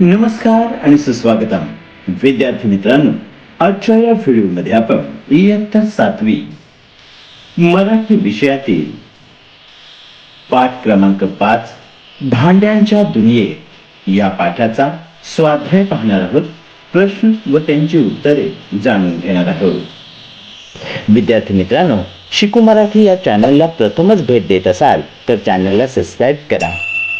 नमस्कार आणि सुस्वागतम. विद्यार्थी मित्रांनो आजच्या या व्हिडिओमध्ये आपण इयत्ता सातवी मराठी विषयातील पाठ क्रमांक पाच भांड्यांच्या दुनियेत या पाठाचा स्वाध्याय पाहणार आहोत. प्रश्न व त्यांची उत्तरे जाणून घेणार आहोत. विद्यार्थी मित्रांनो शिकू मराठी या चॅनलला प्रथमच भेट देत असाल तर चॅनलला सबस्क्राईब करा.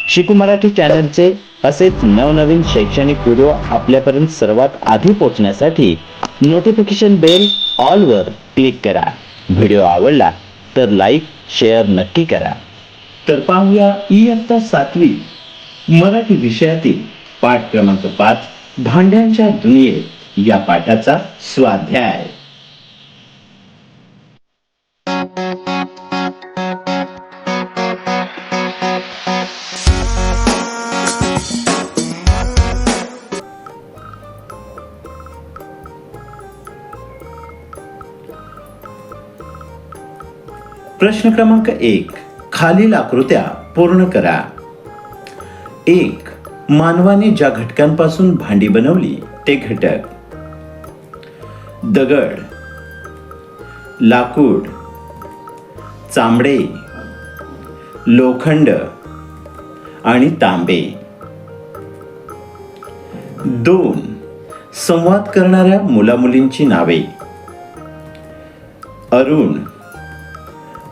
शिकू मराठी चॅनलचे असेच नवनवीन शैक्षणिक व्हिडिओ आपल्यापर्यंत सर्वात आधी पोहोचण्यासाठी नोटिफिकेशन बेल ऑलवर क्लिक करा. व्हिडिओ आवडला तर लाईक शेअर नक्की करा. तर पाहूया इयत्ता सातवी मराठी विषयातील पाठ क्रमांक पाच भांड्यांच्या दुनियेत या पाठाचा स्वाध्याय. प्रश्न क्रमांक एक. खालील आकृत्या पूर्ण करा. एक. मानवाने ज्या घटकांपासून भांडी बनवली ते घटक. दगड. लाकूड. चांबडे लोखंड. आणि तांबे. दोन. संवाद करणाऱ्या मुलामुलींची नावे. अरुण.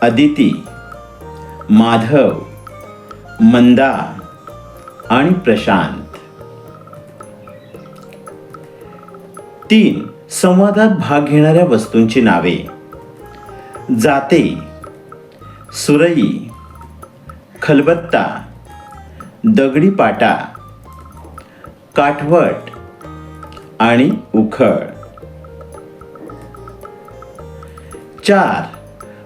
अदिती माधव मंदा आणि प्रशांत. तीन संवादात भाग घेणाऱ्या वस्तूंची नावे. जाते सुरई खलबत्ता दगडी पाटा काठवट आणि उखळ. चार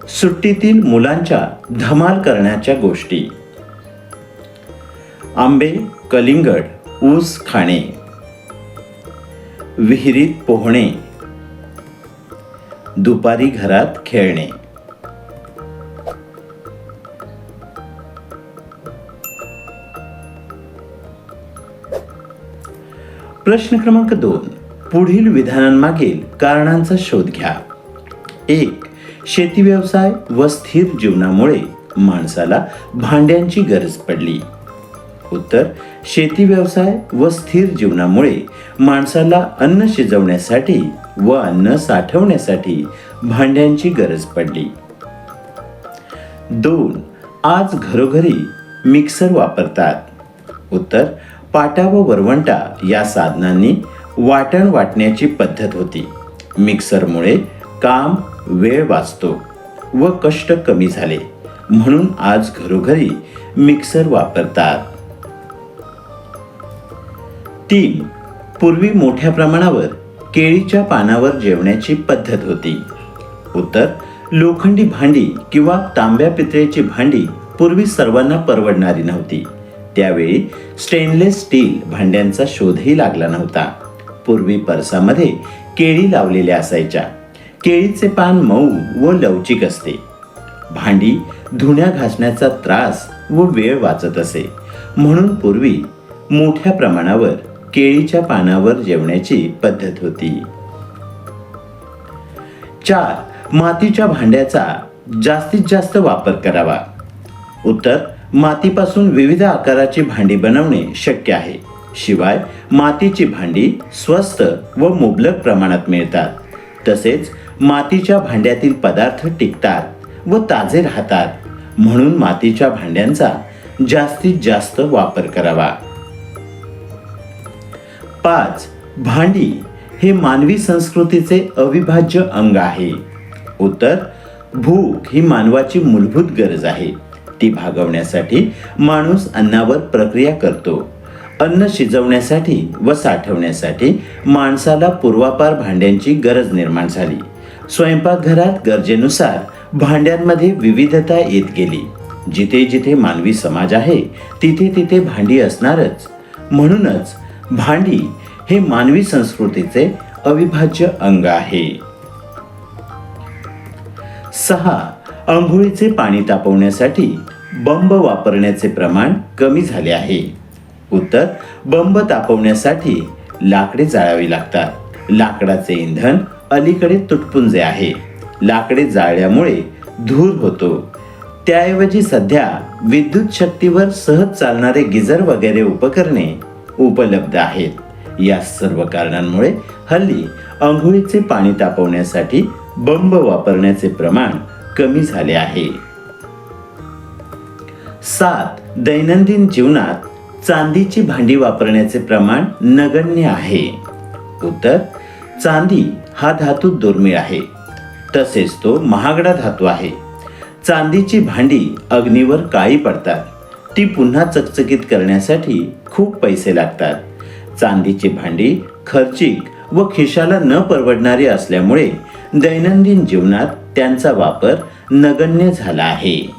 सुट्टीतील मुलांच्या धमाल करण्याच्या गोष्टी. आंबे कलिंगड ऊस खाणे. विहिरीत पोहणे. दुपारी घरात खेळणे. प्रश्न क्रमांक दोन. पुढील विधानांमागील कारणांचा शोध घ्या. एक शेती व्यवसाय व स्थिर जीवनामुळे माणसाला भांड्यांची गरज पडली. उत्तर शेती व्यवसाय व स्थिर जीवनामुळे माणसाला अन्न शिजवण्यासाठी व अन्न साठवण्यासाठी भांड्यांची गरज पडली. दोन आज घरोघरी मिक्सर वापरतात. उत्तर पाटा व वरवंटा या साधनांनी वाटण वाटण्याची पद्धत होती. मिक्सरमुळे काम वेळ वाचतो व कष्ट कमी झाले. म्हणून आज घरोघरी मिक्सर वापरतात. तीन पूर्वी मोठ्या प्रमाणावर केळीच्या पानावर जेवण्याची पद्धत होती. उत्तर लोखंडी भांडी किंवा तांब्या पितळेची भांडी पूर्वी सर्वांना परवडणारी नव्हती. त्यावेळी स्टेनलेस स्टील भांड्यांचा शोधही लागला नव्हता. पूर्वी परसामध्ये केळी लावलेल्या असायच्या. केळीचे पान मऊ व लवचिक असते. भांडी धुण्या घासण्याचा त्रास व वेळ वाचत असे. म्हणून पूर्वी मोठ्या प्रमाणावर केळीच्या पानावर जेवण्याची पद्धत होती. चार. मातीच्या भांड्याचा जास्तीत जास्त वापर करावा. उत्तर. मातीपासून विविध आकाराची भांडी बनवणे शक्य आहे. शिवाय मातीची भांडी स्वस्त व मुबलक प्रमाणात मिळतात. तसेच मातीच्या भांड्यातील पदार्थ टिकतात व ताजे राहतात. म्हणून मातीच्या भांड्यांचा जास्तीत जास्त वापर करावा. पाच भांडी हे मानवी संस्कृतीचे अविभाज्य अंग आहे. उत्तर भूक ही मानवाची मूलभूत गरज आहे. ती भागवण्यासाठी माणूस अन्नावर प्रक्रिया करतो. अन्न शिजवण्यासाठी व साठवण्यासाठी माणसाला पूर्वापार भांड्यांची गरज निर्माण झाली. स्वयंपाकघरात गरजेनुसार भांड्यांमध्ये विविधता येत गेली. जिथे जिथे मानवी समाज आहे तिथे तिथे भांडी असणारच. म्हणूनच भांडी हे मानवी संस्कृतीचे अविभाज्य अंग आहे. सहा. आंघोळीचे पाणी तापवण्यासाठी बंब वापरण्याचे प्रमाण कमी झाले आहे. उत्तर बंब तापवण्यासाठी लाकडे जाळावी लागतात. लाकडाचे इंधन अलीकडे तुटपुंजे आहे. लाकडे जाळल्यामुळे धूर होतो. त्याऐवजी सध्या विद्युत शक्तीवर सहज चालणारे गिजर वगैरे उपकरणे उपलब्ध आहेत. या सर्व कारणांमुळे हल्ली आंघोळीचे पाणी तापवण्यासाठी बंब वापरण्याचे प्रमाण कमी झाले आहे. सात दैनंदिन जीवनात चांदीची भांडी वापरण्याचे प्रमाण नगण्य आहे. उत्तर चांदी हा धातू दुर्मिळ आहे. तसेच तो महागडा धातू आहे. चांदीची भांडी अग्नीवर काळी पडतात. ती पुन्हा चकचकीत करण्यासाठी खूप पैसे लागतात. चांदीची भांडी खर्चिक व खिशाला न परवडणारी असल्यामुळे दैनंदिन जीवनात त्यांचा वापर नगण्य झाला आहे.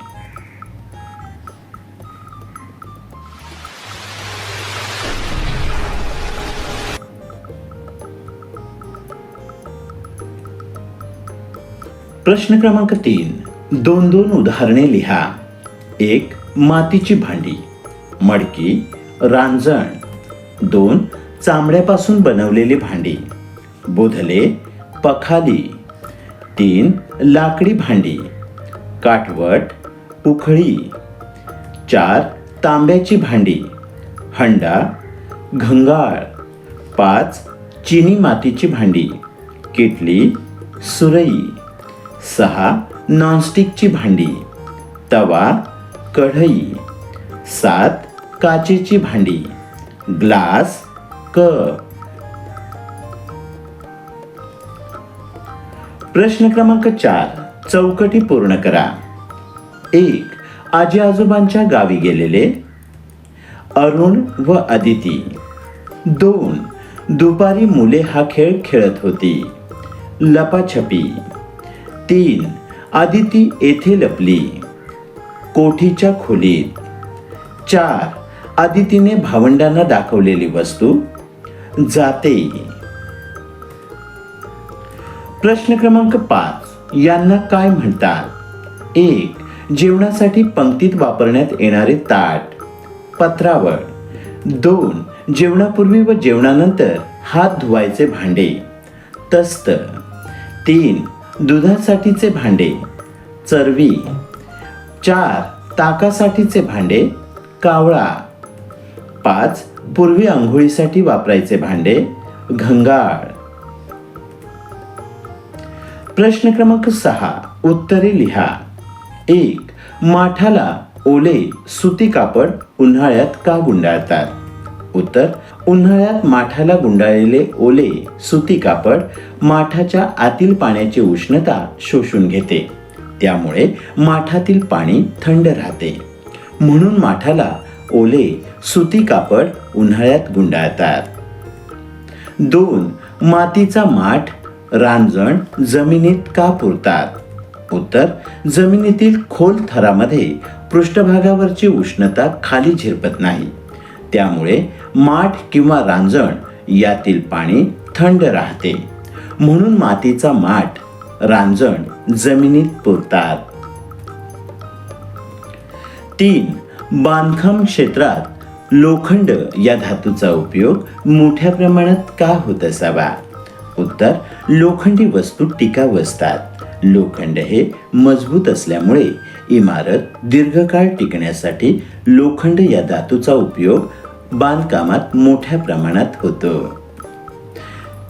प्रश्न क्रमांक तीन. दोन दोन उदाहरणे लिहा. एक मातीची भांडी. मडकी रांजण. दोन चामड्यापासून बनवलेली भांडी. बोधले पखाली. तीन लाकडी भांडी. काटवट उखळी. चार तांब्याची भांडी. हंडा घंगाळ. पाच चिनी मातीची भांडी. किटली सुरई. सहा नॉनस्टिकची भांडी. तवा कढई. सात काचेची भांडी. ग्लास कप प्रश्न क्रमांक चार चौकटी पूर्ण करा. एक आजी आजोबांच्या गावी गेलेले. अरुण व अदिती. दोन दुपारी मुले हा खेळ खेळत होती. लपाछपी. तीन. आदिती येथे लपली. कोठीच्या खोलीत. चार. आदितीने भावंडांना दाखवलेली वस्तू. जाते. प्रश्न क्रमांक पाच. यांना काय म्हणतात? एक. जेवणासाठी पंक्तीत वापरण्यात येणारे ताट. पत्रावळ. दोन. जेवणापूर्वी व जेवणानंतर हात धुवायचे भांडे. तस्त. तीन. दुधासाठीचे भांडे चरवी चार ताकासाठीचे भांडे कावळा पाच पूर्वी आंघोळीसाठी वापरायचे भांडे घंगाळ. प्रश्न क्रमांक सहा उत्तरे लिहा. एक माठाला ओले सुती कापड उन्हाळ्यात का गुंडाळतात? उत्तर उन्हाळ्यात माठाला गुंडाळलेले ओले सुती कापड माठाच्या आतील पाण्याची उष्णता शोषून घेते. त्यामुळे माठातील पाणी थंड राहते. म्हणून माठाला ओले सुती कापड उन्हाळ्यात गुंडाळतात. दोन मातीचा माठ रांजण जमिनीत का पुरतात? उत्तर जमिनीतील खोल थरामध्ये पृष्ठभागावरची उष्णता खाली झिरपत नाही. त्यामुळे माठ किंवा रांजण यातील पाणी थंड राहते. म्हणून मातीचा माठ रांजण जमिनीत पुरतात. तीन बांधकाम क्षेत्रात लोखंड या धातूचा उपयोग मोठ्या प्रमाणात का होत असावा? उत्तर लोखंडी वस्तू टिकाऊ असतात. लोखंड हे मजबूत असल्यामुळे इमारत दीर्घकाळ टिकण्यासाठी लोखंड या धातूचा उपयोग बांधकामात मोठ्या प्रमाणात होतो.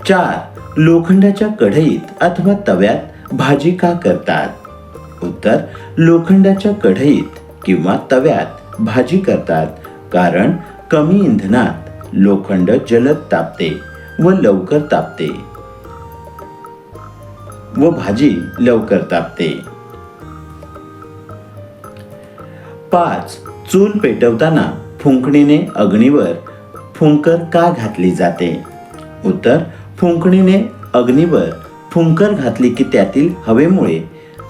चार लोखंडाच्या कढईत अथवा तव्यात भाजी का करतात? उत्तर लोखंडाच्या कढईत किंवा तव्यात भाजी करतात कारण कमी इंधनात लोखंड जलद तापते व लवकर तापते. व भाजी लवकर तापते. पाच चूल पेटवताना फुंकणीने अग्नीवर फुंकर का घातली जाते? उत्तर फुंकणीने अग्नीवर फुंकर घातली की त्यातील हवेमुळे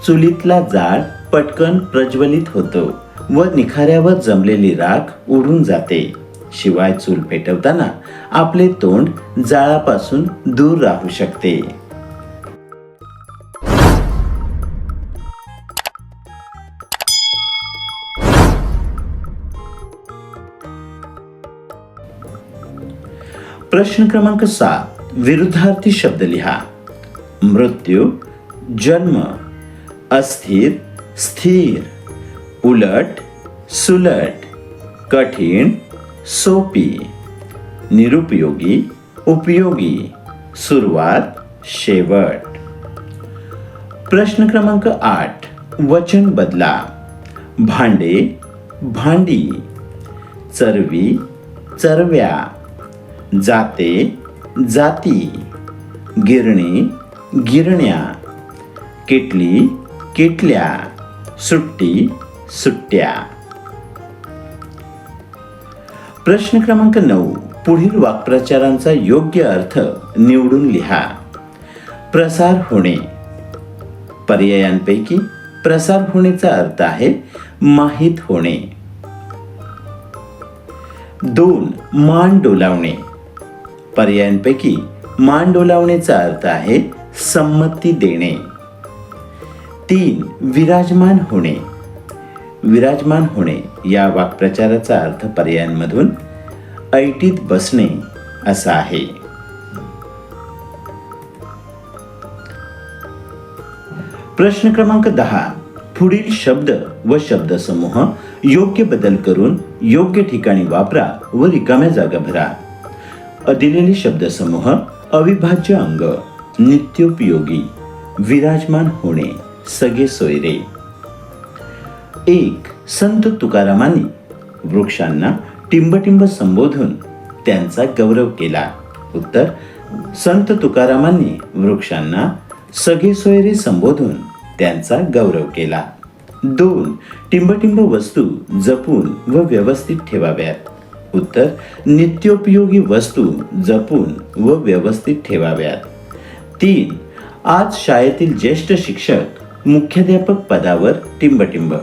चुलीतला जाळ पटकन प्रज्वलित होतो व निखाऱ्यावर जमलेली राख उडून जाते. शिवाय चूल पेटवताना आपले तोंड जाळापासून दूर राहू शकते. प्रश्न क्रमांक सात विरुद्धार्थी शब्द लिहा. मृत्यू जन्म अस्थिर स्थिर उलट सुलट कठीण सोपी निरुपयोगी उपयोगी सुरुवात शेवट. प्रश्न क्रमांक आठ वचन बदला. भांडे भांडी. चरवी चरव्या. जाते जाती. गिरणी गिरण्या. किटली किटल्या. सुट्टी सुट्ट्या. प्रश्न क्रमांक नऊ. पुढील वाक्प्रचारांचा योग्य अर्थ निवडून लिहा. प्रसार होणे. पर्यायांपैकी प्रसार होण्याचा अर्थ आहे माहीत होणे. दोन. मान डोलावणे. पर्यायांपैकी मान डोलावण्याचा अर्थ आहे संमती देणे. तीन विराजमान होणे. विराजमान होणे या वाक्प्रचाराचा अर्थ पर्यायांमधून ऐटीत बसणे असा आहे. प्रश्न क्रमांक दहा पुढील शब्द व शब्दसमूह योग्य बदल करून योग्य ठिकाणी वापरा व रिकाम्या जागा भरा. दिलेले शब्दसमूह अविभाज्य अंग नित्योपयोगी विराजमान होणे सगळे सोयरे. एक संत तुकारामांनी वृक्षांना टिंबटिंब संबोधून त्यांचा गौरव केला. उत्तर संत तुकारामांनी वृक्षांना सगळे सोयरे संबोधून त्यांचा गौरव केला. दोन टिंबटिंब वस्तू जपून व व्यवस्थित ठेवाव्यात. उत्तर नित्योपयोगी वस्तू जपून व व्यवस्थित ठेवाव्यात. तीन आज शाळेतील ज्येष्ठ शिक्षक मुख्याध्यापक पदावर टिंबटिंब.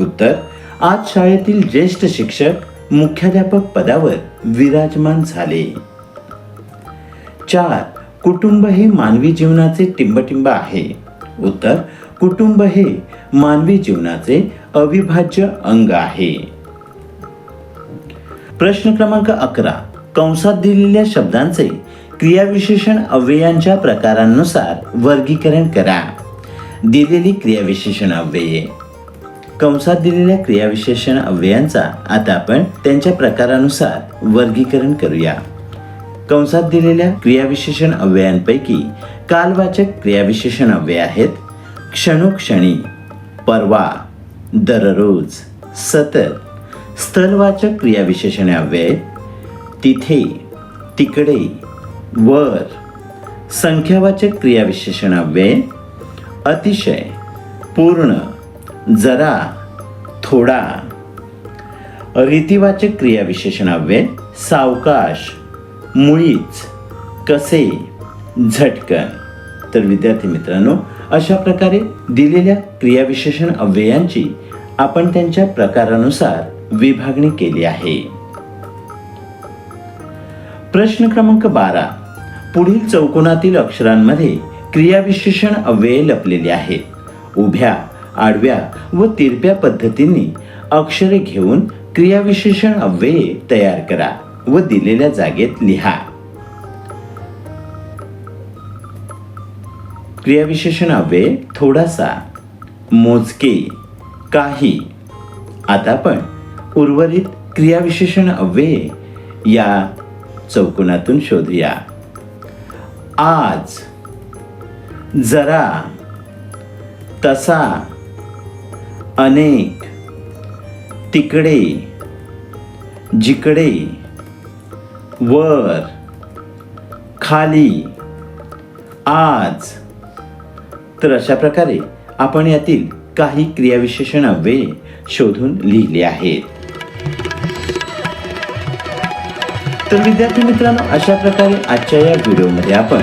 उत्तर आज शाळेतील ज्येष्ठ शिक्षक मुख्याध्यापक पदावर विराजमान झाले. चार कुटुंब हे मानवी जीवनाचे टिंबटिंब आहे. उत्तर कुटुंब हे मानवी जीवनाचे अविभाज्य अंग आहे. प्रश्न क्रमांक अकरा. कंसात दिलेल्या शब्दांचे क्रियाविशेषण अव्ययांच्या प्रकारांनुसार वर्गीकरण करा. दिलेली क्रियाविशेषण अव्यये. कंसात दिलेल्या क्रियाविशेषण अव्ययांचा आता आपण त्यांच्या प्रकारानुसार वर्गीकरण करूया. कंसात दिलेल्या क्रियाविशेषण अव्ययांपैकी कालवाचक क्रियाविशेषण अव्यय आहेत. क्षणोक्षणी परवा दररोज सतत स्थलवाचक क्रियाविशेषणे अव्यय तिथे तिकडे वर. संख्यावाचक क्रियाविशेषण हवे अतिशय पूर्ण जरा थोडा. रीतिवाचक क्रियाविशेषण अव्यय सावकाश मुळीच कसे झटकन. तर विद्यार्थी मित्रांनो अशा प्रकारे दिलेल्या क्रियाविशेषण अव्ययांची आपण त्यांच्या प्रकारानुसार विभागणी केली आहे. प्रश्न क्रमांक बारा. पुढील चौकोनातील अक्षरांमध्ये क्रियाविशेषण अव्यय लपलेले आहेत. उभ्या आडव्या व तिरप्या पद्धतींनी अक्षरे घेऊन क्रियाविशेषण अव्यये तयार करा व दिलेल्या जागेत लिहा. क्रियाविशेषण अव्यय थोडासा मोजके काही. आता आपण उर्वरित क्रियाविशेषण अव्यय या चौकोनातून शोधूया. आज जरा तसा अनेक तिकडे जिकडे वर खाली आज तर अशा प्रकारे आपण यातील काही क्रियाविशेषण अव्यय शोधून लिहिले आहेत. तर विद्यार्थी मित्रांनो अशा प्रकारे आजच्या या व्हिडिओमध्ये आपण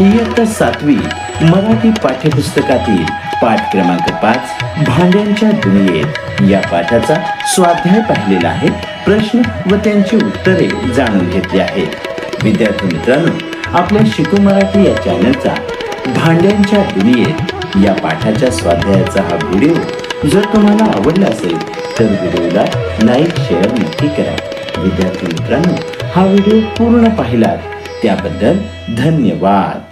इयत्ता सातवी मराठी पाठ्यपुस्तकातील पाठ क्रमांक पाच भांड्यांच्या दुनियेत या पाठाचा स्वाध्याय पाहिलेला आहे. प्रश्न व त्यांची उत्तरे जाणून घेतली आहेत विद्यार्थी मित्रांनो आपल्या शिकू मराठी या चॅनलचा भांड्यांच्या दुनियेत या पाठाच्या स्वाध्यायाचा हा व्हिडिओ जर तुम्हाला आवडला असेल तर व्हिडिओला लाईक शेअर नक्की करा. विद्यार्थी मित्रांनो हा व्हिडिओ पूर्ण पाहिलात. त्याबद्दल धन्यवाद.